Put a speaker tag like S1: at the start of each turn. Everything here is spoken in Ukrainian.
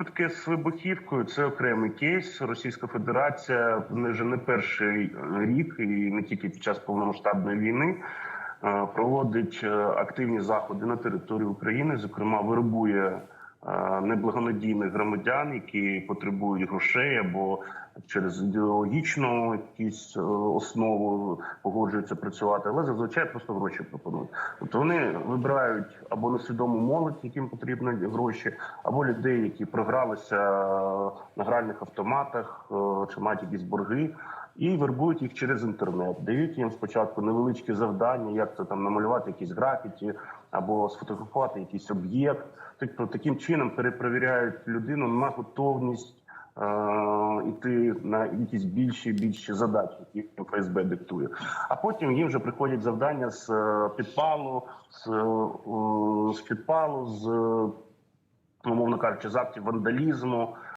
S1: Випадки з вибухівкою це окремий кейс. Російська Федерація вже не перший е, рік, і не тільки під час повномасштабної війни е, проводить е, активні заходи на території України. Зокрема, вербує е, неблагонадійних громадян, які потребують грошей або через ідеологічну якісь е, основу погоджуються працювати, але зазвичай просто гроші пропонують. Тобто вони вибирають або несвідому молодь, яким потрібні гроші, або людей, які програлися на гральних автоматах е, чи мають якісь борги. І вербують їх через інтернет, дають їм спочатку невеличкі завдання, як це там намалювати якісь графіті або сфотографувати якийсь об'єкт. Тобто таким чином перепровіряють людину на готовність е, іти на якісь більші більші задачі, які ФСБ диктує. А потім їм вже приходять завдання з е, підпалу, з, е, з підпалу, з е, умовно кажучи, з актів вандалізму.